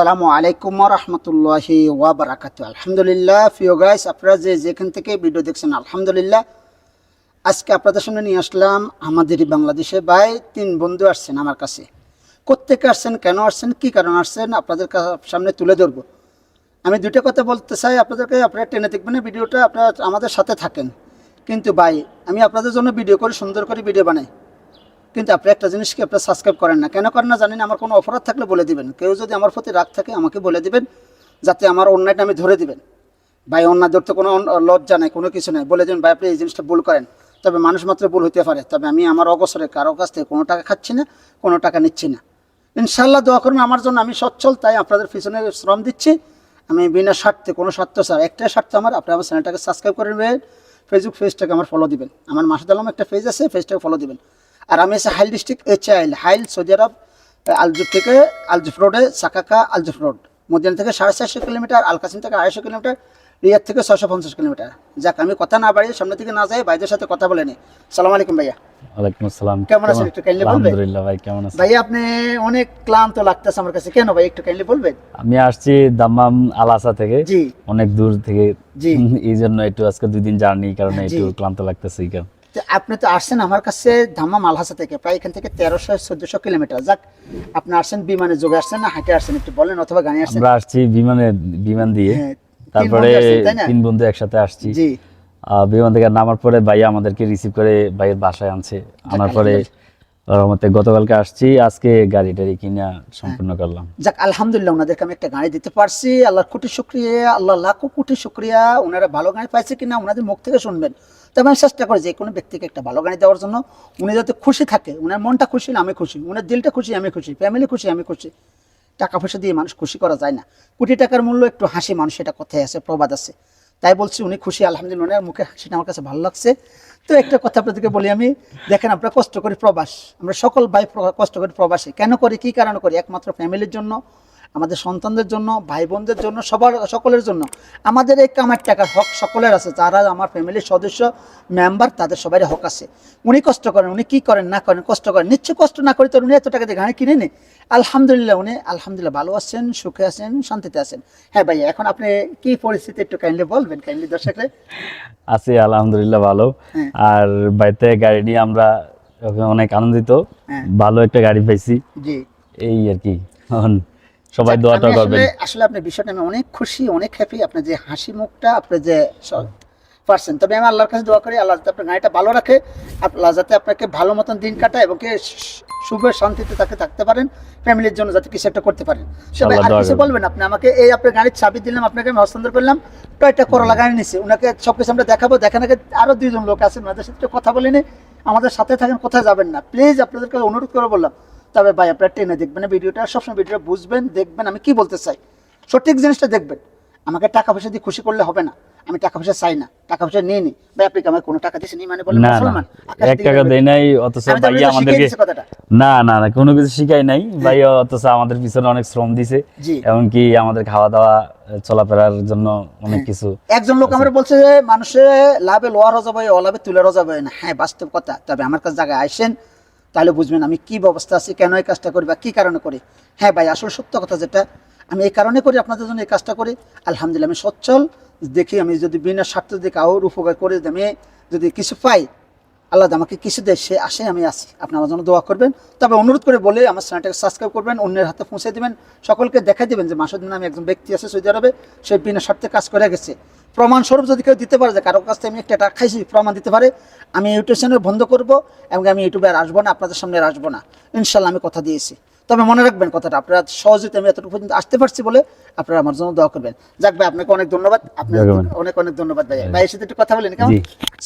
আসসালামু আলাইকুম রহমতুল্লাহি ওয়াবারাকাত আলহামদুলিল্লাহ ফিও গাইস আপনারা যে যেখান থেকে ভিডিও দেখছেন, আলহামদুলিল্লাহ। আজকে আপনাদের সামনে নিয়ে আসলাম আমাদেরই বাংলাদেশে ভাই তিন বন্ধু আসছেন আমার কাছে। কোত্থেকে আসছেন, কেন আসছেন, কী কারণ আসছেন, আপনাদের সামনে তুলে ধরবো। আমি দুটো কথা বলতে চাই, আপনাদেরকে আপনারা টেনে দেখবেন ভিডিওটা আপনারা আমাদের সাথে থাকেন। কিন্তু ভাই, আমি আপনাদের জন্য ভিডিও করে সুন্দর করে ভিডিও বানাই। কিন্তু আপনি একটা জিনিসকে আপনার সাবস্ক্রাইব করেন না। কেন করেন না জানেন আমার কোনো অপরাধ থাকলে বলে দিবেন। কেউ যদি আমার প্রতি রাগ থাকে, আমাকে বলে দিবেন, যাতে আমার অন্যায়টা আমি ধরে দিবেন। ভাই, অন্যায় ধরতে কোনো লজ্জা নেই, কোনো কিছু নেই। বলে দিন ভাই, আপনি এই জিনিসটা ভুল করেন। তবে মানুষ মাত্র ভুল হতে পারে। তবে আমি আমার অবসরে কারও কাছ থেকে কোনো টাকা খাচ্ছি না, কোনো টাকা নিচ্ছি না। ইনশাল্লাহ দোয়া করুন আমার জন্য আমি সচ্ছল, তাই আপনাদের পিছনে শ্রম দিচ্ছি। আমি বিনা স্বার্থে, কোনো স্বার্থ স্যার একটাই স্বার্থ আমার, আপনি আমার চ্যানেলটাকে সাবস্ক্রাইব করে নেবেন। ফেসবুক পেজটাকে আমার ফলো দিবেন। আমার মাসুদ আলম একটা পেজ আছে পেজটাকে ফলো দিবেন। আর আমি এসে হাইল ডিস্ট্রিক্ট এইচ আইল হাইল সৌদি আরব আলজুফ থেকে আলজুফ রোডে সাকাকা আলজুফ রোড। মদিনা থেকে সাড়ে চারশো কিলোমিটার আলকাসিম থেকে আড়াইশো কিলোমিটার রিয়াদ থেকে ছশো পঞ্চাশ কিলোমিটার। যাক আমি কথা না বাড়িয়ে সামনে থেকে না যাই ভাইদের সাথে কথা বলে নিই সালাম আলাইকুম ভাইয়া। ওয়ালাইকুম আসসালাম। কেমন আছেন? একটু kindly বলবেন? আলহামদুলিল্লাহ ভাই কেমন আছেন? ভাইয়া আপনি অনেক ক্লান্ত লাগতেছে আমার কাছে। কেন ভাই একটু কাইন্ডলি বলবেন? আমি আসছি দাম্মাম আলাসা থেকে। জি। অনেক দূর থেকে। জি। এই জন্য একটু আজকে দুই দিন জার্নি কারণে একটু ক্লান্ত লাগতেছে এই কারণে। আপনি তো আসছেন আমার কাছে ধামা মালহাসা থেকে প্রায় এখান থেকে তেরোশো চোদ্দশো কিলোমিটার। যাক আপনি আসছেন বিমানে যোগে আসছেন না হাঁটে আসছেন একটু বলেন অথবা গাড়ি আসছেন। আমরা আসছি বিমানে বিমান দিয়ে। হ্যাঁ, তারপরে? তিন বন্ধু একসাথে আসছি। জি। বিমান থেকে নামার পরে ভাইয়া আমাদেরকে রিসিভ করে ভাইয়ের বাসায় আনছে। আনার পরে রহমতে গতকালকে আসছি আজকে গাড়ি টাড়ি কিনা সম্পূর্ণ করলাম। যাক আলহামদুলিল্লাহ ওনাদেরকে আমি একটা গাড়ি দিতে পারছি। আল্লাহর কোটি শুক্রিয়া আল্লাহ লাখো কোটি শুক্রিয়া। ওনারা ভালো গাড়ি পাইছে কিনা ওনাদের মুখ থেকে শুনবেন। তবে আমি চেষ্টা করি যে কোনো ব্যক্তিকে একটা ভালো গাড়ি দেওয়ার জন্য। উনি যাতে খুশি থাকে ওনার মনটা খুশি হলে আমি খুশি। ওনার দিলটা খুশি আমি খুশি। ফ্যামিলি খুশি আমি খুশি। টাকা পয়সা দিয়ে মানুষ খুশি করা যায় না। কোটি টাকার মূল্য একটু হাসি মানুষ এটা কোথায় আছে প্রবাদ আছে। তাই বলছি উনি খুশি আলহামদুলিল্লাহ। ওনার মুখে হাসিটা আমার কাছে ভালো লাগছে। তো একটা কথা আপনাদেরকে বলি আমি, দেখেন আমরা কষ্ট করি প্রবাস, আমরা সকল ভাই কষ্ট করি প্রবাসে। কেন করি? কি কারণে করি? একমাত্র ফ্যামিলির জন্য। আমাদের সন্তানদের জন্য ভাই বোনদের জন্য সবার সকলের জন্য। আমাদের এই কামার টাকার হক সকলের আছে যারা আমার ফ্যামিলির সদস্য মেম্বার তাদের সবারই হক আছে। উনি কষ্ট করেন উনি কি করেন না করেন কষ্ট করেন নিশ্চয় কষ্ট না করে তো উনি এত টাকা দিয়ে গাড়ি কিনে নে আলহামদুলিল্লাহ উনি আলহামদুলিল্লাহ ভালো আছেন সুখে আছেন শান্তিতে আছেন। হ্যাঁ ভাই এখন আপনি কি পরিস্থিতি একটু কাইন্ডলি বলবেন কাইন্ডলি দর্শকরে? আছি আলহামদুলিল্লাহ ভালো। হ্যাঁ। আর বাড়িতে গাড়ি নিয়ে আমরা অনেক আনন্দিত। হ্যাঁ। ভালো একটা গাড়ি পাইছি। জি। এই আর কি সবাই যাক, দোয়াটা করবেন। আসলে- আপনার বিষয়টা আমি অনেক খুশি অনেক হ্যাপি আপনার যে হাসি মুখটা আপনার যে পারছেন। তবে আমি আল্লাহর কাছে দোয়া করি আল্লাহ যাতে আপনার গাড়িটা ভালো রাখে আল্লাহ যাতে আপনাকে ভালো মতন দিন কাটায় এবং কি সুখে শান্তিতে তাকে থাকতে পারেন ফ্যামিলির জন্য যাতে কিছু একটা করতে পারেন। ইনশাআল্লাহ আর কিছু বলবেন আপনি আমাকে? এই আপনার গাড়ির চাবি দিলাম আপনাকে আমি হস্তান্তর করলাম টয়টা করলা গাড়ি নিচ্ছে ওনাকে সব কিছু আমরা দেখাবো। দেখার আগে আরও দুইজন লোক আছেন ওনাদের সাথে কথা বলিনি আমাদের সাথে থাকেন কোথায় যাবেন না? প্লিজ আপনাদেরকে অনুরোধ করে বললাম তবে ভাই আপনারা টেনে দেখবেন ভিডিওটা সবসময় ভিডিওটা বুঝবেন দেখবেন আমি কি বলতে চাই। সঠিক জিনিসটা দেখবেন। আমাকে টাকা পয়সা দিয়ে খুশি করলে হবে না। আমি টাকা পয়সা চাই না। টাকা পয়সা নিয়ে নি। ভাই আপনি কি আমাকে কোনো টাকা দিয়েছেন? মানে বলেন মুসলমান। এক টাকা। দেয় নাই অথচ ভাইয়া আমাদেরকে না না না কোনো কিছু শিখাই নাই। ভাইয়া অথচ আমাদের পিছনে অনেক শ্রম দিছে। এমনকি আমাদের খাওয়া দাওয়া চলাফেরার জন্য অনেক কিছু একজন লোক আমার বলছে যে মানুষে লাভে লোয়ার যাবে অলাভে তুলে যাবে না। হ্যাঁ বাস্তব কথা। তবে আমার কাছে জায়গায় আসেন তাহলে বুঝবেন আমি কি ব্যবস্থা আছি, কেন এই কাজটা করি বা কী কারণে করি। হ্যাঁ ভাই, আসল সত্য কথা যেটা, আমি এই কারণে করি আপনাদের জন্য এই কাজটা করি। আলহামদুলিল্লাহ, আমি সচ্ছল। দেখি আমি যদি বিনা স্বার্থ যদি কাউর উপকার করে আমি যদি কিছু পাই আল্লাহ আমাকে কিছু দেয়, সে আসে আমি আসি আপনি আমার জন্য দোয়া করবেন। তবে অনুরোধ করে বলে আমার চ্যানেলটাকে সাবস্ক্রাইব করবেন, অন্যের হাতে পৌঁছে দেবেন। সকলকে দেখাই দেবেন যে মাসুদ নামে একজন ব্যক্তি আছে সৌদি আরবে, সে বিনা স্বার্থে কাজ করে গেছে। প্রমাণস্বরূপ যদি কেউ দিতে পারে যে কারও কাছ থেকে আমি একটা টাকা খাইছি, প্রমাণ দিতে পারে। আমি ইউটিউব চ্যানেল বন্ধ করব এবং আমি ইউটিউবে আর আসব না, আপনাদের সামনে আর আসব না। ইনশাল্লাহ আমি কথা দিয়েছি। তবে মনে রাখবেন কথাটা আপনারা সহজে আমি এতটুকু পর্যন্ত আসতে পারছি বলে আপনারা আমার জন্য দোয়া করবেন। যাক ভাই আপনাকে অনেক ধন্যবাদ। ভাই। অনেক অনেক ধন্যবাদ ভাইয়া। ভাইয়ের সাথে একটু কথা বলেন কেমন।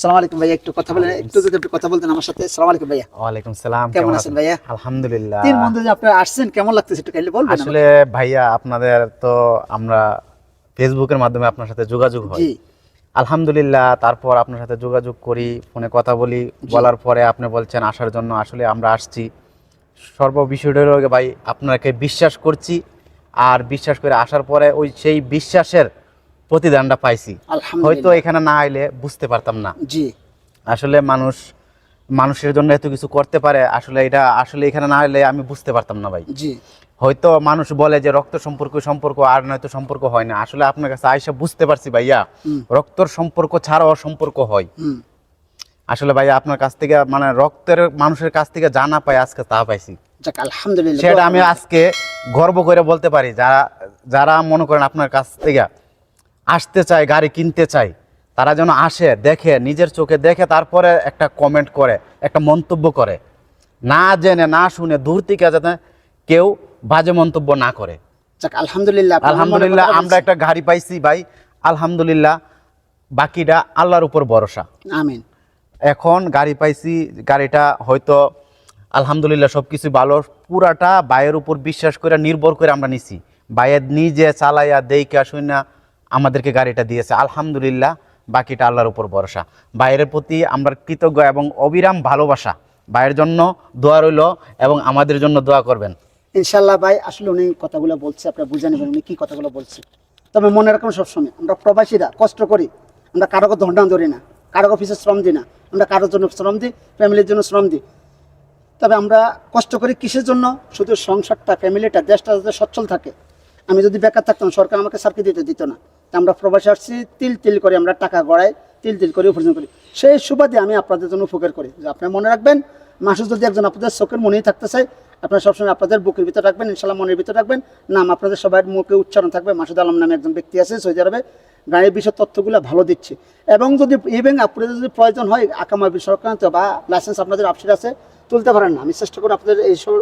সালাম আলাইকুম ভাইয়া একটু কথা বলেন একটু যদি একটু কথা বলতেন আমার সাথে। সালাম আলাইকুম ভাইয়া। ওয়ালাইকুম সালাম কেমন আছেন ভাইয়া? আলহামদুলিল্লাহ। তিন বন্ধু যে আপনারা আসছেন কেমন লাগতেছে একটু কাইন্ডলি বলবেন আসলে ভাইয়া আপনাদের তো আমরা ফেসবুকের মাধ্যমে আপনার সাথে যোগাযোগ হয়। জি। আলহামদুলিল্লাহ তারপর আপনার সাথে যোগাযোগ করি ফোনে কথা বলি বলার পরে আপনি বলছেন আসার জন্য আসলে আমরা আসছি। সর্ব বিষয়টা হলো ভাই আপনাকে বিশ্বাস করছি আর বিশ্বাস করে আসার পরে ওই সেই বিশ্বাসের প্রতিদানটা পাইছি। হয়তো এখানে না আইলে বুঝতে পারতাম না। জি। আসলে মানুষ মানুষের জন্য এত কিছু করতে পারে আসলে এটা আসলে এখানে না হলে আমি বুঝতে পারতাম না ভাই। জি। হয়তো মানুষ বলে যে রক্ত সম্পর্ক সম্পর্ক আর নয়তো সম্পর্ক হয় না। আসলে আপনার কাছে আইসা বুঝতে পারছি ভাইয়া। রক্তর সম্পর্ক ছাড়াও সম্পর্ক হয়। আসলে ভাই আপনার কাছ থেকে মানে রক্তের মানুষের কাছ থেকে জানা পাই আজকে তা পাইছি। আলহামদুলিল্লাহ সেটা আমি আজকে গর্ব করে বলতে পারি যারা যারা মনে করেন আপনার কাছ থেকে আসতে চায় গাড়ি কিনতে চায় তারা যেন আসে দেখে নিজের চোখে দেখে তারপরে একটা কমেন্ট করে একটা মন্তব্য করে। না জেনে না শুনে দূর থেকে যাতে কেউ বাজে মন্তব্য না করে। আলহামদুলিল্লাহ আলহামদুলিল্লাহ আমরা একটা গাড়ি পাইছি ভাই আলহামদুলিল্লাহ বাকিটা আল্লাহর উপর ভরসা। আমিন। এখন গাড়ি পাইছি, গাড়িটা হয়তো আলহামদুলিল্লাহ সব কিছু ভালো, পুরাটা বায়ের উপর বিশ্বাস করে, নির্ভর করে আমরা নিছি। বায়ের নিজে চালাইয়া দেইকা শুনা আমাদেরকে গাড়িটা দিয়েছে। আলহামদুলিল্লাহ, বাকিটা আল্লাহর উপর ভরসা। বাইরের প্রতি আমরা কৃতজ্ঞ এবং অবিরাম ভালোবাসা। ভাইয়ের জন্য দোয়া রইল এবং আমাদের জন্য দোয়া করবেন। ইনশাল্লাহ ভাই, আসলে উনি কথাগুলো বলছে, আপনারা বুঝে নেবেন উনি কি কথাগুলো বলছে। তবে মনে রাখুন সবসময়, আমরা প্রবাসীরা কষ্ট করি, আমরা কারোকে ধর্ণা ধরি না কারও অফিসে শ্রম দিই না। আমরা কারোর জন্য শ্রম দিই, ফ্যামিলির জন্য শ্রম দিই। তবে আমরা কষ্ট করি কিসের জন্য? শুধু সংসারটা, ফ্যামিলিটা, দেশটা যাতে সচ্ছল থাকে। আমি যদি বেকার থাকতাম, সরকার আমাকে সার্কি দিতে দিত না। তা আমরা প্রবাসী আসছি, তিল তিল করে আমরা টাকা গড়াই, তিল তিল করে উপার্জন করি। সেই সুবাদে আমি আপনাদের জন্য উপকার করি। যে আপনারা মনে রাখবেন মাসুদ যদি একজন আপনাদের চোখের মনেই থাকতে চাই আপনারা সবসময় আপনাদের বুকের ভিতরে রাখবেন ইনশাল্লাহ মনের ভিতরে রাখবেন। নাম আপনাদের সবাই মুখে উচ্চারণ থাকবে। মাসুদ আলম নামে একজন ব্যক্তি আছে, সৌদি আরবে। গাড়ির বিষয় তথ্যগুলো ভালো দিচ্ছে। এবং যদি ইভেন আপনাদের যদি প্রয়োজন হয়, আকামা বিষয় সংক্রান্ত বা লাইসেন্স আপনাদের আপসিট আছে, তুলতে পারেন না। আমি চেষ্টা করি আপনাদের এইসব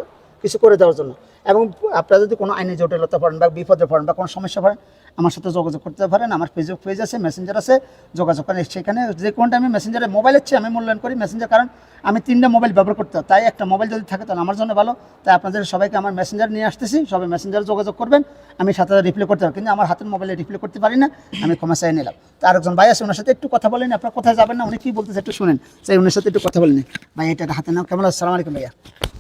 কিছু করে দেওয়ার জন্য। এবং আপনারা যদি কোনো আইনি জটিলতা পড়েন বা বিপদে পড়েন বা কোনো সমস্যা পড়েন আমার সাথে যোগাযোগ করতে পারেন আমার ফেসবুক পেজ আছে মেসেঞ্জার আছে যোগাযোগ করেন। সেখানে যে কোনটা আমি মেসেঞ্জারে মোবাইল চেয়ে আমি মূল্যায়ন করি মেসেঞ্জার কারণ আমি তিনটা মোবাইল ব্যবহার করতে হয় তাই একটা মোবাইল যদি থাকে তাহলে আমার জন্য ভালো। তাই আপনাদের সবাইকে আমার মেসেঞ্জার নিয়ে আসতেছি। সবাই মেসেঞ্জারে যোগাযোগ করবেন। আমি সাথে রিপ্লাই করতে পারি। কিন্তু আমার হাতের মোবাইলে রিপ্লাই করতে পারি না। আমি ক্ষমা চাই নিলাম। তো আরেকজন ভাই আছে ওনার সাথে একটু কথা বলেন। আপনার কোথায় যাবেন না? উনি কি বলতেছে একটু শুনেন। সেই ওনার সাথে একটু কথা বলেন। ভাই এটা হাতে নাও কেমন আসসালামু আলাইকুম ভাইয়া।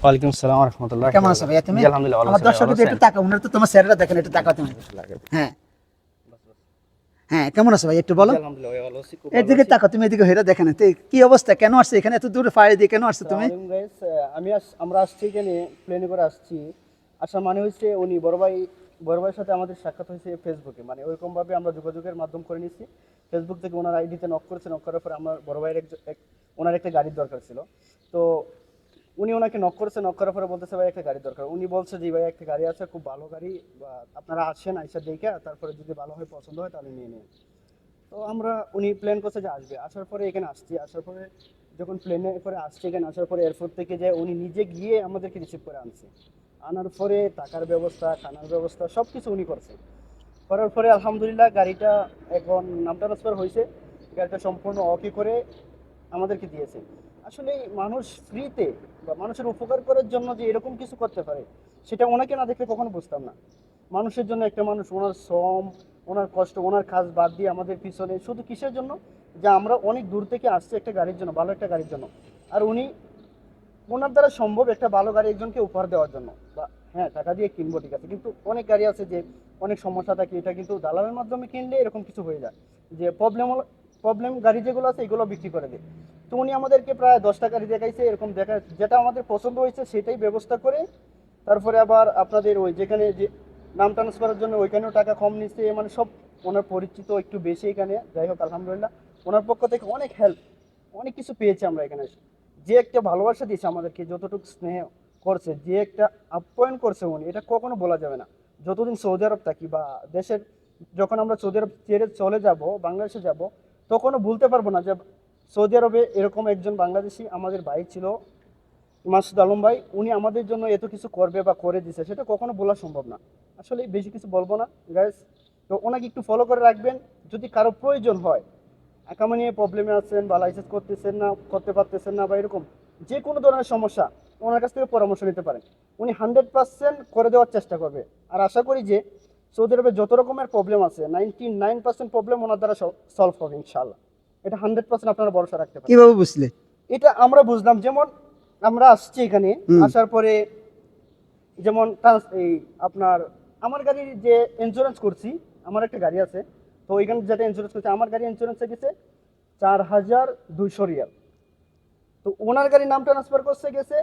ওয়ালাইকুম সালাম রহমতুল্লাহ। কেমন আছো ভাইয়া তুমি? জি, আলহামদুলিল্লাহ আমার একটু তাকাও। উনার তো তোমার স্যারেরা দেখেন একটু তাকাও তুমি। হ্যাঁ। হ্যাঁ কেমন আছো ভাই? একটু বলো। এদিকে তাকাও তুমি এদিকে হেরে দেখেন তো কি অবস্থা কেন আসছে এখানে? এত দূরে ফায়ার দিয়ে কেন আসছো তুমি? আমি আমরা আসছি এখানে প্লেনে করে আসছি। আসার মানে হচ্ছে উনি বড় ভাই বড় ভাইয়ের সাথে আমাদের সাক্ষাৎ হয়েছে ফেসবুকে মানে ওইরকম ভাবে আমরা যোগাযোগের মাধ্যম করে নিচ্ছি ফেসবুক থেকে ওনার আইডিতে নক করেছে নক করার পরে আমার বড় ভাইয়ের এক ওনার একটা গাড়ির দরকার ছিল। তো উনি ওনাকে নক করেছে নক করার পরে বলতেছে, ভাই, একটা গাড়ির দরকার। উনি বলছে যে ভাই, একটা গাড়ি আছে, খুব ভালো গাড়ি। আপনারা আসেন, আইসা দেখে তারপরে যদি ভালো হয়, পছন্দ হয়, তাহলে নিয়ে নিন। তো আমরা, উনি প্ল্যান করছে যে আসবে। আসার পরে এখানে আসছি। আসার পরে যখন প্লেনে করে আসছে এখানে, আসার পরে এয়ারপোর্ট থেকে যে উনি নিজে গিয়ে আমাদেরকে রিসিভ করে আনছে। আনার পরে টাকার ব্যবস্থা, খানার ব্যবস্থা সব কিছু উনি করছে। করার পরে আলহামদুলিল্লাহ গাড়িটা এখন নাম ট্রান্সফার হয়েছে। গাড়িটা সম্পূর্ণ অকি করে আমাদেরকে দিয়েছে। আসলে মানুষ ফ্রিতে বা মানুষের উপকার করার জন্য যে এরকম কিছু করতে পারে, সেটা ওনাকে না দেখলে কখনো বুঝতাম না। মানুষের জন্য একটা মানুষ, ওনার শ্রম, ওনার কষ্ট, ওনার কাজ বাদ দিয়ে আমাদের পিছনে শুধু কিসের জন্য? যে আমরা অনেক দূর থেকে আসছি একটা গাড়ির জন্য, ভালো একটা গাড়ির জন্য। আর উনি, ওনার দ্বারা সম্ভব একটা ভালো গাড়ি একজনকে উপহার দেওয়ার জন্য। বা হ্যাঁ টাকা দিয়ে কিনবো, ঠিক আছে। কিন্তু অনেক গাড়ি আছে যে অনেক সমস্যা থাকে, এটা কিন্তু দালালের মাধ্যমে কিনলে এরকম কিছু হয়ে যায়। যে প্রবলেম প্রবলেম গাড়ি যেগুলো আছে, এগুলো বিক্রি করে দেয়। তো উনি আমাদেরকে প্রায় দশটা গাড়ি দেখাইছে, এরকম দেখা যেটা আমাদের পছন্দ হয়েছে সেটাই ব্যবস্থা করে, তারপরে আবার আপনাদের ওই যেখানে যে নাম ট্রান্সফারের জন্য ওইখানেও টাকা কম নিচ্ছে মানে সব ওনার পরিচিত একটু বেশি এখানে, যাই হোক, আলহামদুলিল্লাহ ওনার পক্ষ থেকে অনেক হেল্প অনেক কিছু পেয়েছি আমরা এখানে এসে। যে একটা ভালোবাসা দিয়েছে আমাদেরকে, যতটুকু স্নেহ করছে, যে একটা আপ্যায়ন করছে উনি, এটা কখনো বলা যাবে না যতদিন সৌদি আরব থাকি বা দেশের, যখন আমরা সৌদি আরব ছেড়ে চলে যাব, বাংলাদেশে যাব, তখনও ভুলতে পারব না যে সৌদি আরবে এরকম একজন বাংলাদেশি আমাদের ভাই ছিল, মাসুদ আলম ভাই, উনি আমাদের জন্য এত কিছু করবে বা করে দিছে, সেটা কখনো বলা সম্ভব না। আসলে বেশি কিছু বলব না গাইস তো ওনাকে একটু ফলো করে রাখবেন, যদি কারও প্রয়োজন হয়। একামা নিয়ে প্রবলেমে আছেন বা লাইসেন্স করতেছেন না, করতে পারতেছেন না বা এরকম যে কোনো ধরনের সমস্যা, ওনার কাছ থেকে পরামর্শ নিতে পারেন। উনি হান্ড্রেড পার্সেন্ট করে দেওয়ার চেষ্টা করবে। আর আশা করি যে সৌদি আরবে যত রকমের প্রবলেম আছে নাইনটি নাইন পার্সেন্ট প্রবলেম ওনার দ্বারা সলভ হবে ইনশাল্লাহ এটা হান্ড্রেড পার্সেন্ট আপনারা ভরসা রাখতে পারেন। কীভাবে বুঝলে? এটা আমরা বুঝলাম যেমন আমরা আসছি এখানে আসার পরে যেমন এই আপনার আমার গাড়ির যে ইন্স্যুরেন্স করছি আমার একটা গাড়ি আছে তো ওইখানে যেটা ইন্স্যুরেন্স করছে আমার গাড়ি ইন্স্যুরেন্সে গেছে চার হাজার দুইশো রিয়াল। তো ওনার গাড়ির নাম ট্রান্সফার করতে গেছে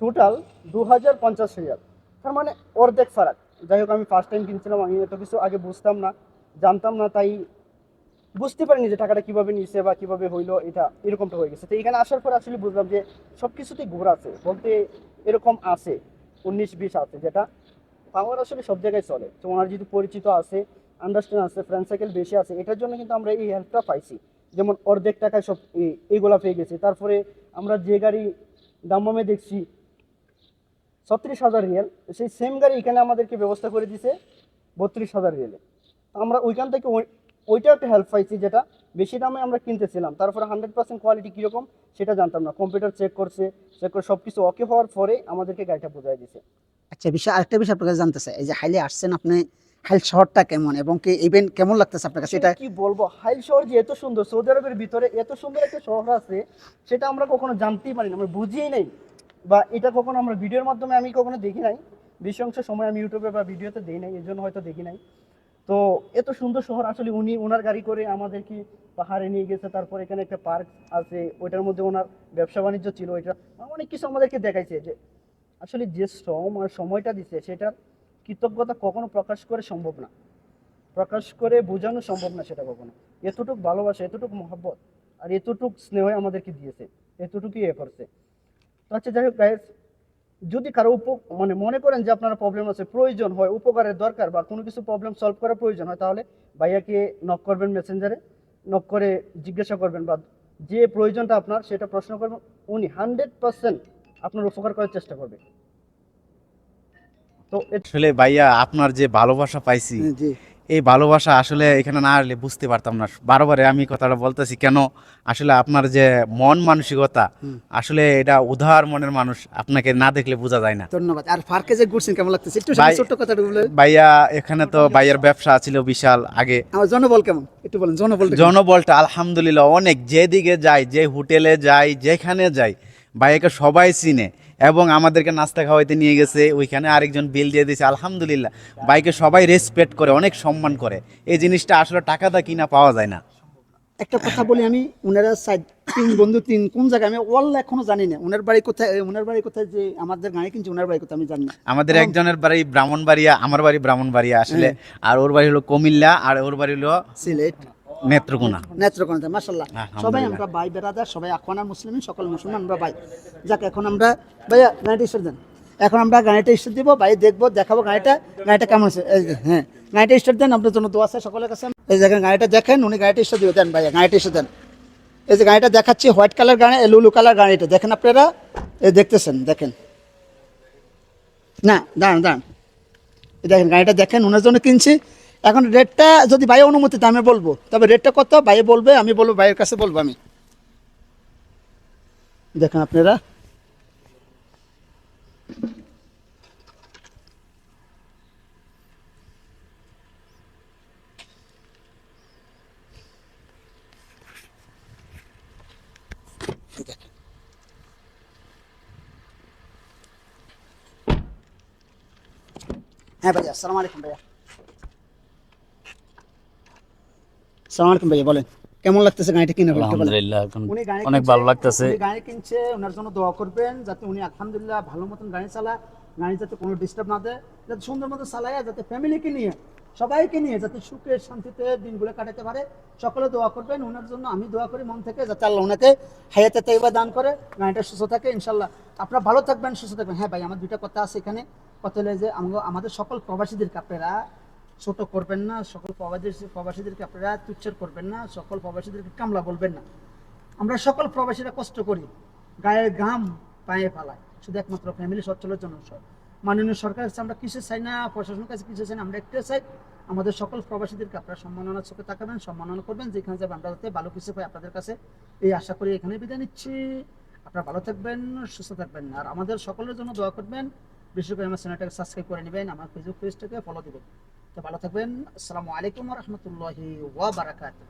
টোটাল দু হাজার পঞ্চাশ রিয়াল। তার মানে অর্ধেক ফারাক। যাই হোক আমি ফার্স্ট টাইম কিনছিলাম আমি এত কিছু আগে বুঝতাম না জানতাম না তাই বুঝতে পারিনি যে টাকাটা কীভাবে নিছে বা কীভাবে হইল, এটা এরকমটা হয়ে গেছে। তো এখানে আসার পর আসলে বুঝলাম যে সব কিছুতেই ঘোর আছে, বলতে এরকম আছে, উনিশ বিশ আছে যেটা। পাওয়ার আসলে সব জায়গায় চলে। তো ওনার যদি পরিচিত আছে আন্ডারস্ট্যান্ড আছে ফ্রেন্ড সাইকেল বেশি আছে, এটার জন্য কিন্তু আমরা এই হেল্পটা পাইছি। যেমন অর্ধেক টাকায় সব এই- এইগুলা পেয়ে গেছি। তারপরে আমরা যে গাড়ি দাম্মামে দেখছি, ছত্রিশ হাজার রিয়েল। সেই সেম গাড়ি এখানে আমাদেরকে ব্যবস্থা করে দিছে, বত্রিশ হাজার রিয়েলে। আমরা ওইখান থেকে ওইটাও একটা হেল্প পাইছি যেটা বেশি দামে আমরা কিনতেছিলাম। তারপরে হান্ড্রেড পার্সেন্ট কোয়ালিটি কীরকম সেটা জানতাম না। কম্পিউটার চেক করছে চেক করে সব কিছু ওকে হওয়ার পরে আমাদেরকে গাড়িটা বোঝাই দিছে। আচ্ছা বিষয় আরেকটা বিষয় আপনার কাছে জানতে চাই। এই যে হাইলে আসছেন আপনি হাইল শহরটা কেমন এবং কি ইভেন্ট কেমন লাগতেছে আপনার কাছে? এটা কি বলব? হাইল শহর যে এত সুন্দর সৌদি আরবের ভিতরে এত সুন্দর একটা শহর আছে সেটা আমরা কখনো জানতেই পারি না আমরা বুঝিয়েই নাই। বা এটা কখনো আমরা ভিডিওর মাধ্যমে আমি কখনো দেখি নাই। বেশি অংশ সময় আমি ইউটিউবে বা ভিডিওতে দেই নাই এর জন্য হয়তো দেখি নাই। তো এত সুন্দর শহর, আসলে উনি, ওনার গাড়ি করে আমাদেরকে পাহাড়ে নিয়ে গেছে, তারপর এখানে একটা পার্ক আছে, ওইটার মধ্যে ওনার ব্যবসা বাণিজ্য ছিল, ওইটা, অনেক কিছু আমাদেরকে দেখাইছে যে, আসলে যে শ্রম আর সময়টা দিছে, সেটার কৃতজ্ঞতা কখনো প্রকাশ করে সম্ভব না। প্রকাশ করে বোঝানো সম্ভব না সেটা কখনো। এতটুক ভালোবাসা, এতটুক মহব্বত, আর এতটুক স্নেহ আমাদেরকে দিয়েছে, এতটুকুই এ করছে। তো আচ্ছা যাই হোক যদি কারও উপ মানে মনে করেন যে আপনার প্রবলেম আছে প্রয়োজন হয় উপকারের দরকার বা কোনো কিছু প্রবলেম সলভ করার প্রয়োজন হয় তাহলে ভাইয়াকে নক করবেন মেসেঞ্জারে নক করে জিজ্ঞাসা করবেন বা যে প্রয়োজনটা আপনার সেটা প্রশ্ন করবেন উনি হান্ড্রেড পার্সেন্ট আপনার উপকার করার চেষ্টা করবে। তো এ- আসলে ভাইয়া আপনার যে ভালোবাসা পাইছি জি। এই ভালোবাসা আসলে এখানে না আসলে বুঝতে পারতাম না। বারবারে আমি কথাটা বলতেছি কেন? আসলে আপনার যে মন মানসিকতা আসলে এটা উদার মনের মানুষ আপনাকে না দেখলে বোঝা যায় না। ধন্যবাদ। আর যে ঘুরছেন কেমন লাগতেছে? একটু ছোট্ট কথাটা বলে। ভাইয়া এখানে তো ভাইয়ের ব্যবসা ছিল বিশাল আগে। আমার জনবল কেমন? একটু বলেন জনবল জনবলটা আলহামদুলিল্লাহ অনেক। যেদিকে যাই যে হোটেলে যাই যেখানে যাই ভাইয়াকে সবাই চিনে। এবং আমাদেরকে নাস্তা খাওয়াইতে নিয়ে গেছে ওইখানে আরেকজন বিল দিয়ে দিয়েছে আলহামদুলিল্লাহ। বাইকে সবাই রেসপেক্ট করে অনেক সম্মান করে। এই জিনিসটা আসলে টাকা দা কিনা পাওয়া যায় না। একটা কথা বলি আমি ওনারা সাইড তিন বন্ধু তিন কোন জায়গায়? আমি ওয়াল এখনও জানি না। ওনার বাড়ি কোথায় ওনার বাড়ি কোথায় যে আমাদের গাড়ি কিনছে ওনার বাড়ি কোথায় আমি জানি না। আমাদের একজনের বাড়ি ব্রাহ্মণবাড়িয়া আমার বাড়ি ব্রাহ্মণবাড়িয়া আসলে। আর ওর বাড়ি হলো কুমিল্লা আর ওর বাড়ি হলো সিলেট। নেত্রকোনা। নেত্রকোনাতে মাসাল্লাহ আলহামদুলিল্লাহ। সবাই আমরা ভাই বেরাদার সবাই আখওয়ানা মুসলিম সকল মুসলমান আমরা ভাই। যাক এখন আমরা ভাইয়া গাড়িটা ইস্টার দেন। এখন আমরা গাড়িটা ইস্টার দিব ভাই দেখব দেখাবো গাড়িটা। গাড়িটা কেমন আছে? হ্যাঁ। গাড়িটা ইস্টার দেন আপনার জন্য দোয়া আছে সকলের কাছে। এই দেখেন গাড়িটা দেখেন উনি গাড়িটা ইস্টার দিবে। দেন ভাইয়া গাড়িটা ইস্টার দেন। এই যে গাড়িটা দেখাচ্ছি হোয়াইট কালার গাড়ি লুলু কালার গাড়িটা। দেখেন আপনারা এই দেখতেছেন দেখেন। না দাঁড়ান দাঁড়ান। দেখেন গাড়িটা দেখেন ওনার জন্য কিনছি। এখন রেটটা যদি ভাই অনুমতি আমি বলব, তবে রেটটা কত? ভাই বলবে, আমি বলব, ভাইয়ের কাছে বলব আমি। দেখেন আপনারা। হ্যাঁ ভাইয়া, আসসালামু আলাইকুম ভাইয়া। আসসালামু আলাইকুম ভাইয়া বলেন। কেমন লাগতেছে গাড়িটা কিনে আলহামদুলিল্লাহ এখন অনেক ভালো লাগতেছে। গাড়ি কিনছে ওনার জন্য দোয়া করবেন যাতে উনি আলহামদুলিল্লাহ ভালো মতন গাড়ি চালা গাড়ি যাতে কোনো ডিস্টার্ব না দেয় যাতে সুন্দর মতো চালায় যাতে ফ্যামিলিকে নিয়ে সবাইকে নিয়ে যাতে সুখে শান্তিতে দিনগুলো কাটাতে পারে। সকলে দোয়া করবেন ওনার জন্য আমি দোয়া করি মন থেকে যাতে আল্লাহ ওনাকে হায়াতে তাইবা দান করে গাড়িটা সুস্থ থাকে ইনশাল্লাহ আপনারা ভালো থাকবেন সুস্থ থাকবেন। হ্যাঁ ভাই আমার দুইটা কথা আছে এখানে। কথা হলো যে আমাদের সকল প্রবাসীদেরকে আপনারা ছোট করবেন না, সকল প্রবাসী প্রবাসীদেরকে আপনারা তুচ্ছর করবেন না, সকল প্রবাসীদেরকে কামলা বলবেন না। আমরা সকল প্রবাসীরা কষ্ট করি গায়ের ঘাম পায়ে ফালাই শুধু একমাত্র ফ্যামিলি সচ্ছলের জন্য সব মাননীয় সরকারের কাছে আমরা কিছু চাই না, প্রশাসনের কাছে কিছু চাই না, আমরা একটাই চাই, আমাদের সকল প্রবাসীদেরকে আপনারা সম্মাননার চোখে তাকাবেন, সম্মাননা করবেন, যেখানে যাবে আমরা যাতে ভালো কিছু পাই আপনাদের কাছে। এই আশা করি এখানে বিদায় নিচ্ছি। আপনারা ভালো থাকবেন, সুস্থ থাকবেন। আর আমাদের সকলের জন্য দোয়া করবেন। বিশেষ করে আমার চ্যানেলটাকে সাবস্ক্রাইব করে নেবেন, আমার ফেসবুক পেজটাকে ফলো দেবেন। তো ভালো থাকবেন আসসালামু আলাইকুম রহমতুল্লাহি ওয়া বারাকাতুহ